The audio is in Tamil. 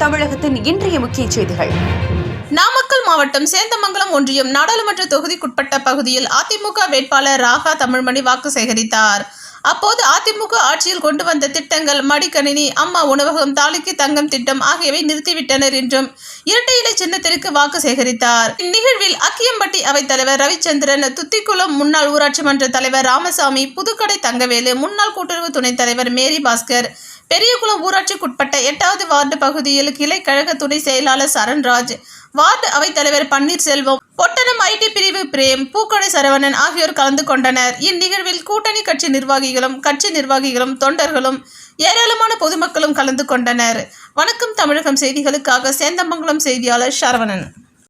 தமிழகத்தின் இன்றைய முக்கிய செய்திகள். நாமக்கல் மாவட்டம் சேந்தமங்கலம் ஒன்றியம் நாடாளுமன்ற தொகுதிக்குட்பட்ட பகுதியில் அதிமுக வேட்பாளர் ராகா தமிழ்மணி வாக்கு சேகரித்தார். அப்போது அதிமுக ஆட்சியில் கொண்டு வந்த திட்டங்கள் மடிக்கணினி அம்மா உணவகம் தாலிக்கு தங்கம் திட்டம் ஆகியவை நிறுத்திவிட்டனர் என்றும் இரட்டை இலை சின்னத்திற்கு வாக்கு சேகரித்தார். இந்நிகழ்வில் அக்கியம்பட்டி அவைத்தலைவர் ரவிச்சந்திரன் துத்திக்குளம் முன்னாள் ஊராட்சி மன்ற தலைவர் ராமசாமி புதுக்கடை தங்கவேலு முன்னாள் கூட்டுறவு துணைத் தலைவர் மேரி பாஸ்கர் பெரியகுளம் ஊராட்சிக்குட்பட்ட எட்டாவது வார்டு பகுதியில் கிளை கழக துணை செயலாளர் சரண்ராஜ் வார்டு அவைத்தலைவர் பன்னீர்செல்வம் பொட்டணம் ஐடி பிரிவு பிரேம் பூக்கடை சரவணன் ஆகியோர் கலந்து கொண்டனர். இந்நிகழ்வில் கூட்டணி கட்சி நிர்வாகிகளும் கட்சி நிர்வாகிகளும் தொண்டர்களும் ஏராளமான பொதுமக்களும் கலந்து கொண்டனர். வணக்கம் தமிழகம் செய்திகளுக்காக சேந்தமங்கலம் செய்தியாளர் சரவணன்.